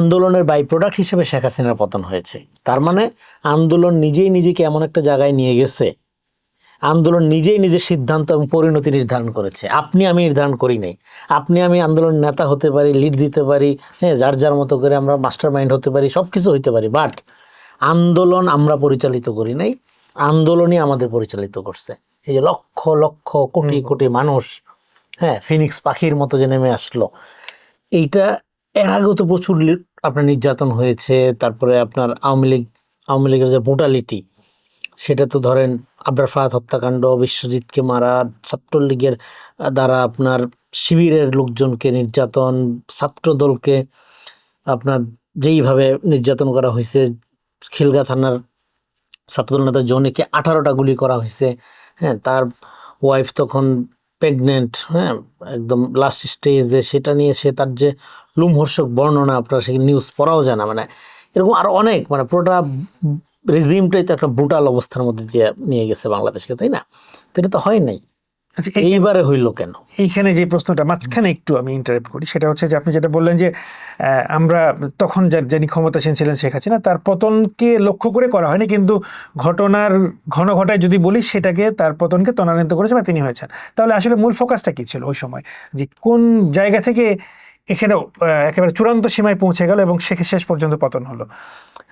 আন্দোলনের by product হিসেবে শেখ হাসিনার পতন হয়েছে। তার মানে আন্দোলন নিজেই নিজেকে এমন একটা জায়গায় নিয়ে গেছে। আন্দোলন নিজেই নিজের সিদ্ধান্ত এবং পরিণতি নির্ধারণ করেছে। আপনি আমি নির্ধারণ করি নাই। আপনি আমি আন্দোলন নেতা হতে পারি লিড দিতে পারি হ্যাঁ যার যার মতো করে আমরা মাস্টার মাইন্ড হতে পারি সব কিছু হইতে পারি। বাট আন্দোলন আমরা পরিচালিত করি নাই। আন্দোলনই আমাদের পরিচালিত করছে। এই যে লক্ষ লক্ষ কোটি কোটি মানুষ হ্যাঁ ফিনিক্স পাখির মতো যে নেমে আসলো। এইটা এর আগেও তো প্রচুর আপনার নির্যাতন হয়েছে, তারপরে আপনার আওয়ামী লীগ, আওয়ামী লীগের যে ব্রুটালিটি সেটা তো ধরেন আবরার ফাহাদ হত্যাকাণ্ড, বিশ্বজিৎকে মারা, ছাত্রলীগের দ্বারা আপনার শিবিরের লোকজনকে নির্যাতন, ছাত্রদলকে আপনার যেইভাবে নির্যাতন করা হয়েছে, খিলগা থানার ছাত্রদল নেতা জনিকে আঠারোটা গুলি করা হয়েছে হ্যাঁ তার ওয়াইফ তখন প্রেগনেন্ট হ্যাঁ একদম লাস্ট স্টেজে সেটা নিয়ে সে তার যে লুমহর্ষক বর্ণনা আপনার সে নিউজ পড়াও জানা মানে এরকম আরও অনেক মানে পুরোটা রেজিমটাই তো একটা ব্রুটাল অবস্থার মধ্যে দিয়ে নিয়ে গেছে বাংলাদেশকে, তাই না? তো এটা তো হয় নাই। আচ্ছা এই- এইবারে হইল কেন? এইখানে যে প্রশ্নটা মাঝখানে একটু আমি ইন্টারাপ্ট করি সেটা হচ্ছে যে আপনি যেটা বললেন যে আমরা তখন যা- যিনি ক্ষমতাসীন ছিলেন শেখ হাসিনা তার পতনকে লক্ষ্য করে করা হয়নি কিন্তু ঘটনার ঘন ঘটায় যদি বলি সেটাকে তার পতনকে ত্বরান্বিত করেছে বা তিনি হয়েছেন। তাহলে আসলে মূল ফোকাসটা কি ছিল ওই সময়? যে কোন জায়গা থেকে এখানে একেবারে চূড়ান্ত সীমায় পৌঁছে গেল এবং শেষ শেষ পর্যন্ত পতন হলো?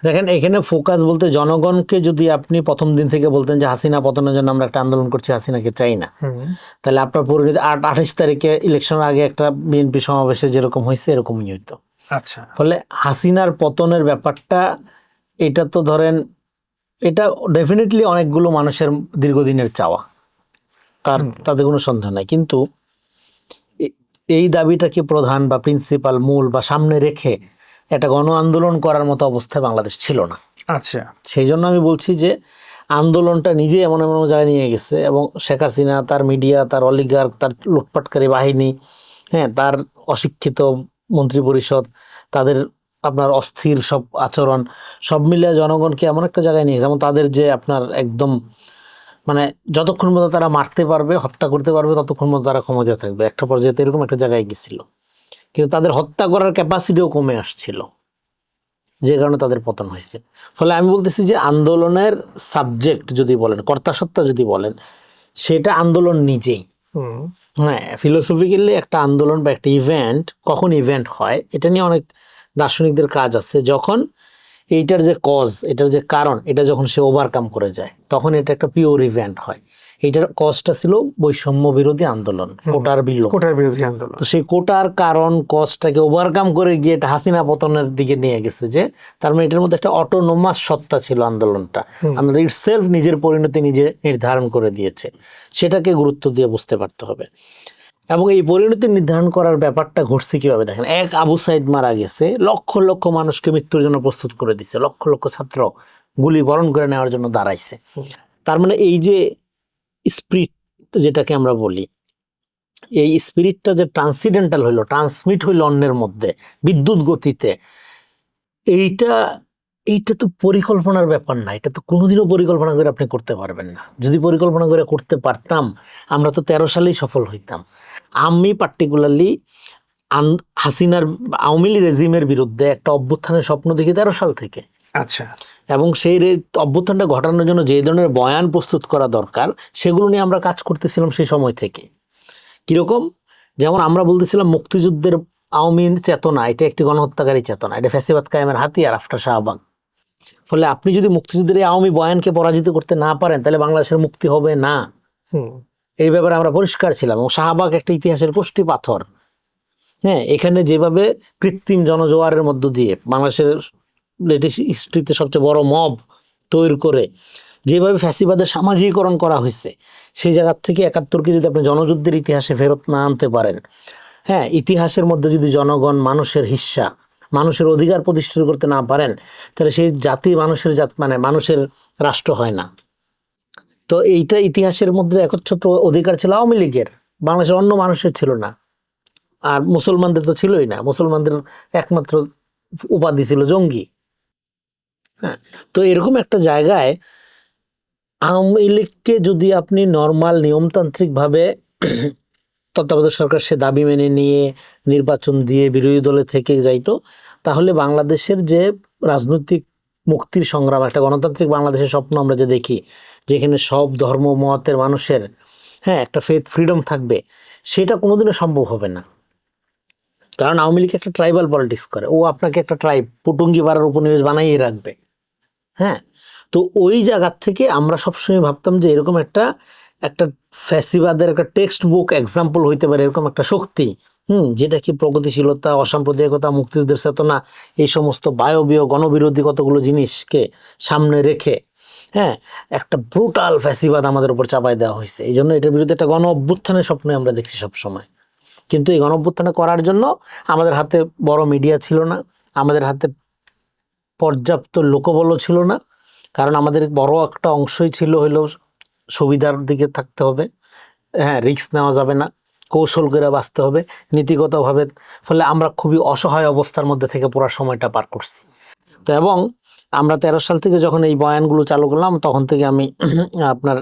দেখেন এখানে ফোকাস বলতে জনগণকে যদি আপনি প্রথম দিন থেকে বলতেন যে হাসিনা পতনের জন্য আমরা একটা আন্দোলন করছি হাসিনাকে চাই না। তাহলে আপনার পরিণতি আট আঠাশ তারিখে ইলেকশনের আগে একটা বিএনপি সমাবেশে যেরকম হয়েছে এরকমই হইতো। আচ্ছা। ফলে হাসিনার পতনের ব্যাপারটা এটা তো ধরেন এটা ডেফিনেটলি অনেকগুলো মানুষের দীর্ঘদিনের চাওয়া। তার তাতে কোনো সন্দেহ নাই। কিন্তু এই দাবিটাকে প্রধান বা প্রিন্সিপাল মূল বা সামনে রেখে একটা গণ আন্দোলন করার মতো অবস্থায় বাংলাদেশ ছিল না। আচ্ছা। সেই জন্য আমি বলছি যে আন্দোলনটা নিজে এমন এমন জায়গায় নিয়ে গেছে এবং শেখ হাসিনা তার মিডিয়া তার অলিগার তার লুটপাটকারী বাহিনী হ্যাঁ তার অশিক্ষিত মন্ত্রী পরিষদ তাদের আপনার অস্থির সব আচরণ সব মিলিয়ে জনগণকে এমন একটা জায়গায় নিয়ে গেছে। যেমন তাদের যে আপনার একদম মানে যতক্ষণ পর্যন্ত তারা মারতে পারবে হত্যা করতে পারবে ততক্ষণ পর্যন্ত তারা ক্ষমতা থাকবে। একটা পর্যায়ে এরকম একটা জায়গায় গেছিল। কিন্তু তাদের হত্যা করার ক্যাপাসিটিও কমে আসছিল যে কারণে তাদের পতন হয়েছে। ফলে আমি বলতেছি যে আন্দোলনের সাবজেক্ট যদি বলেন কর্তাসত্তা যদি বলেন সেটা আন্দোলন নিজেই। হ্যাঁ ফিলোসফিক্যালি একটা আন্দোলন বা একটা ইভেন্ট কখন ইভেন্ট হয় এটা নিয়ে অনেক দার্শনিকদের কাজ আছে। যখন এইটার যে কজ এটার যে কারণ এটা যখন সে ওভারকাম করে যায় তখন এটা একটা পিওর ইভেন্ট হয়। এইটার কজটা ছিল বৈষম্য বিরোধী আন্দোলন কোটার বিল কোটার বিরোধী আন্দোলন। তো সেই কোটার কারণ কজটাকে ওভারকাম করে গিয়ে এটা হাসিনা পতনের দিকে নিয়ে গেছে যে তার মানে এটার মধ্যে একটা অটোনোমাস সত্তা ছিল আন্দোলনটা। আন্দোলন ইটসেলফ নিজের পরিণতি নিজে নির্ধারণ করে দিয়েছে। সেটাকে গুরুত্ব দিয়ে বুঝতে পারতে হবে। এবং এই পরিণতি নির্ধারণ করার ব্যাপারটা ঘটছে কীভাবে? দেখেন এক আবু সাইদ মারা গেছে লক্ষ লক্ষ মানুষকে মৃত্যুর জন্য প্রস্তুত করে দিচ্ছে লক্ষ লক্ষ ছাত্র গুলি বরণ করে নেওয়ার জন্য দাঁড়াইছে। তার মানে এই যে স্পিরিট যেটাকে আমরা বলি, এই স্পিরিটটা যে ট্রান্সিডেন্টাল হইল ট্রান্সমিট হইল অন্যের মধ্যে, বিদ্যুৎ গতিতে, এইটা এইটা তো পরিকল্পনার ব্যাপার না, এটা তো কোনোদিনও পরিকল্পনা করে আপনি করতে পারবেন না। যদি পরিকল্পনা করে করতে পারতাম, আমরা তো তেরো সালেই সফল হইতাম। আমি পার্টিকুলারলি আন, হাসিনার আওয়ামী রেজিমের বিরুদ্ধে একটা অভ্যুত্থানের স্বপ্ন দেখি তেরো সাল থেকে। আচ্ছা। এবং সেই রে- অভ্যুত্থানটা ঘটানোর জন্য যে ধরনের বয়ান প্রস্তুত করা দরকার সেগুলো নিয়ে আমরা কাজ করতেছিলাম সেই সময় থেকে। কীরকম? যেমন আমরা বলতেছিলাম মুক্তিযুদ্ধের আওয়ামী চেতনা এটা একটি গণহত্যাকারী চেতনা এটা ফ্যাসিবাদ কায়েমের হাতিয়ার আফটার শাহবাগ। ফলে আপনি যদি মুক্তিযুদ্ধের এই আওয়ামী বয়ানকে পরাজিত করতে না পারেন তাহলে বাংলাদেশের মুক্তি হবে না। এই ব্যাপারে আমরা পরিষ্কার ছিলাম এবং শাহবাগ একটা ইতিহাসের কোষ্ঠী পাথর। হ্যাঁ এখানে যেভাবে কৃত্রিম জনজোয়ারের মধ্য দিয়ে বাংলাদেশের লেটেস্ট হিস্ট্রিতে সবচেয়ে বড় মব তৈরি করে, যেভাবে ফ্যাসিবাদের সামাজিকরণ করা হয়েছে, সেই জায়গার থেকে একাত্তরকে যদি আপনি জনযুদ্ধের ইতিহাসে ফেরত না আনতে পারেন হ্যাঁ ইতিহাসের মধ্যে যদি জনগণ মানুষের হিস্সা মানুষের অধিকার প্রতিষ্ঠিত করতে না পারেন, তাহলে সেই জাতি মানুষের জাত মানে মানুষের রাষ্ট্র হয় না। তো এইটা ইতিহাসের মধ্যে একচ্ছত্র অধিকার ছিল আওয়ামী লীগের, বাংলাদেশের অন্য মানুষের ছিল না। আর মুসলমানদের তো ছিলই না, মুসলমানদের একমাত্র উপাধি ছিল জঙ্গি। হ্যাঁ তো এরকম একটা জায়গায় আওয়ামী লীগকে যদি আপনি নর্মাল নিয়মতান্ত্রিকভাবে তত্ত্বাবধায়ক সরকার সে দাবি মেনে নিয়ে নির্বাচন দিয়ে বিরোধী দলে থেকে যাইতো, তাহলে বাংলাদেশের যে রাজনৈতিক মুক্তির সংগ্রাম, একটা গণতান্ত্রিক বাংলাদেশের স্বপ্ন আমরা যে দেখি, যেখানে সব ধর্ম, মতের মানুষের হ্যাঁ একটা ফেথ ফ্রিডম থাকবে, সেটা কোনোদিনও সম্ভব হবে না। কারণ আওয়ামী লীগ একটা ট্রাইবাল পলিটিক্স করে, ও আপনাকে একটা ট্রাইব পুটুঙ্গি পাড়ার উপনিবেশ বানাইয়ে রাখবে। হ্যাঁ? তো ওই জায়গার থেকে আমরা সবসময় ভাবতাম যে এরকম একটা একটা ফ্যাসিবাদের একটা টেক্সট বুক এক্সাম্পল হইতে পারে, এরকম একটা শক্তি, হুম? যেটা কি প্রগতিশীলতা, অসাম্প্রদায়িকতা, মুক্তিযুদ্ধের চেতনা, এই সমস্ত বায়বীয় গণবিরোধী কতগুলো জিনিসকে সামনে রেখে হ্যাঁ? একটা ব্রুটাল ফ্যাসিবাদ আমাদের উপর চাপাই দেওয়া হয়েছে। এই জন্য এটার বিরুদ্ধে একটা গণ অভ্যুত্থানের স্বপ্ন আমরা দেখছি সবসময়। কিন্তু এই গণ অভ্যুত্থানে করার জন্য আমাদের হাতে বড় মিডিয়া ছিল না, আমাদের হাতে পর্যাপ্ত লোকবলও ছিল না। কারণ আমাদের বড় একটা অংশই ছিল হইল সুবিধার দিকে থাকতে হবে। হ্যাঁ রিস্ক নেওয়া যাবে না। কৌশল করে বাঁচতে হবে। নীতিগতভাবে ফলে আমরা খুবই অসহায় অবস্থার মধ্যে থেকে পুরো সময়টা পার করছি। তো এবং আমরা তেরো সাল থেকে যখন এই বয়ানগুলো চালু করলাম, তখন থেকে আমি আপনার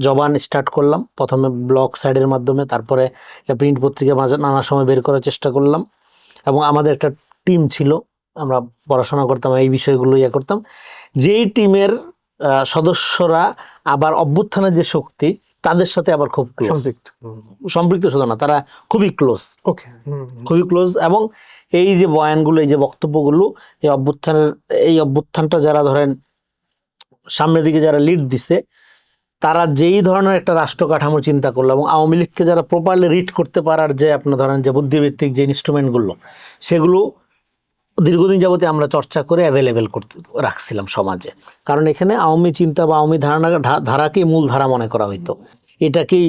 জবান স্টার্ট করলাম। প্রথমে ব্লগ সাইডের মাধ্যমে, তারপরে প্রিন্ট পত্রিকা মাঝে নানা সময় বের করার চেষ্টা করলাম। এবং আমাদের একটা টিম ছিল আমরা পড়াশোনা করতাম এই বিষয়গুলো ইয়ে করতাম। যেই টিমের সদস্যরা আবার অভ্যুত্থানের যে শক্তি তাদের সাথে আবার খুব সম্পৃক্ত। সম্পৃক্ত শুধু না তারা খুবই ক্লোজ ওকে খুবই ক্লোজ এবং এই যে বয়ানগুলো এই যে বক্তব্যগুলো এই অভ্যুত্থানের এই অভ্যুত্থানটা যারা ধরেন সামনের দিকে যারা লিড দিছে তারা যেই ধরনের একটা রাষ্ট্র কাঠামো চিন্তা করল এবং আওয়ামী লীগকে যারা প্রপারলি রিড করতে পারার যে আপনার ধরেন যে বুদ্ধিভিত্তিক যে ইনস্ট্রুমেন্টগুলো সেগুলো দীর্ঘদিন যাবতে আমরা চর্চা করে অ্যাভেলেবেল করতে, রাখছিলাম সমাজে। কারণ এখানে আওয়ামী চিন্তা বা আওয়ামী ধারণা ধারাকেই মূল ধারা মনে করা হইতো। এটাকেই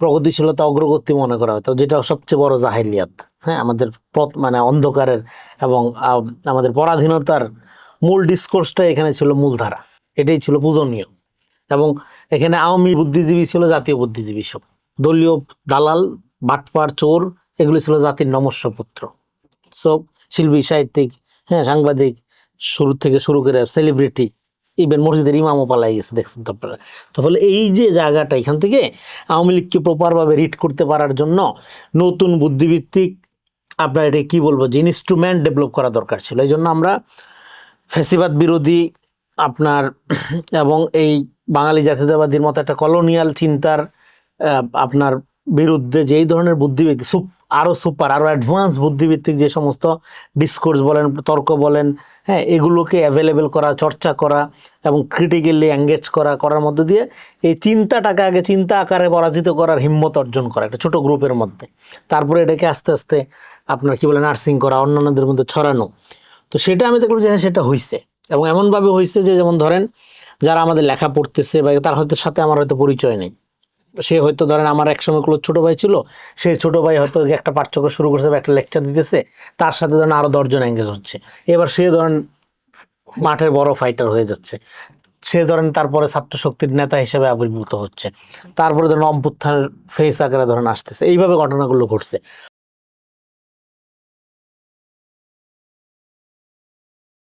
প্রগতিশীলতা, অগ্রগতি মনে করা হতো যেটা সবচেয়ে বড় জাহেলিয়াত। হ্যাঁ আমাদের পথ মানে অন্ধকারের এবং আমাদের পরাধীনতার মূল ডিসকোর্সটা এখানে ছিল মূলধারা এটাই ছিল পূজনীয়। এবং এখানে আওয়ামী বুদ্ধিজীবী ছিল জাতীয় বুদ্ধিজীবী সব। দলীয় দালাল, বাটপার, চোর, এগুলি ছিল জাতির নমস্য পুত্র। সো শিল্পী, সাহিত্যিক হ্যাঁ সাংবাদিক, শুরু থেকে শুরু করে সেলিব্রিটি ইভেন মসজিদের ইমামও পালাই গেছে, দেখছেন তো আপনারা। তো ফলে এই যে জায়গাটা, এখান থেকে আওয়ামী লীগকে প্রপারভাবে রিড করতে পারার জন্য নতুন বুদ্ধিভিত্তিক আপনার এটা কী বলব, যে ইনস্ট্রুমেন্ট ডেভেলপ করা দরকার ছিল। এই জন্য আমরা ফ্যাসিবাদ বিরোধী আপনার এবং এই বাঙালি জাতীয়তাবাদীর মতো একটা কলোনিয়াল চিন্তার আপনার বিরুদ্ধে যেই ধরনের বুদ্ধিভিত্তিক সুপ আরও সুপার আরও অ্যাডভান্স বুদ্ধিভিত্তিক যে সমস্ত ডিসকোর্স বলেন, তর্ক বলেন হ্যাঁ এগুলোকে অ্যাভেলেবেল করা, চর্চা করা এবং ক্রিটিক্যালি এঙ্গেজ করা, করার মধ্য দিয়ে এই চিন্তাটাকে আগে চিন্তা আকারে পরাজিত করার হিম্মত অর্জন করা একটা ছোট গ্রুপের মধ্যে। তারপরে এটাকে আস্তে আস্তে আপনার কি বলে নার্সিং করা, অন্যান্যদের মধ্যে ছড়ানো। তো সেটা আমি দেখলাম যে হ্যাঁ সেটা হয়েছে এবং এমনভাবে হয়েছে যে যেমন ধরেন যারা আমাদের লেখা পড়তেছে বা তার হয়তো সাথে আমার হয়তো পরিচয় নেই। সে হয়তো ধরেন আমার একসময় ক্লোজ ছোটো ভাই ছিল, সে ছোটো ভাই হয়তো একটা পাঠ্যক্রম শুরু করছে বা একটা লেকচার দিতেছে, তার সাথে ধরেন আরও দশজন এঙ্গেজ হচ্ছে। এবার সে ধরেন মাঠের বড় ফাইটার হয়ে যাচ্ছে। সে ধরেন তারপরে ছাত্র শক্তির নেতা হিসেবে আবির্ভূত হচ্ছে। তারপরে ধরেন অভ্যুত্থানের ফেস আকারে ধরেন আসতেছে। এইভাবে ঘটনাগুলো ঘটছে।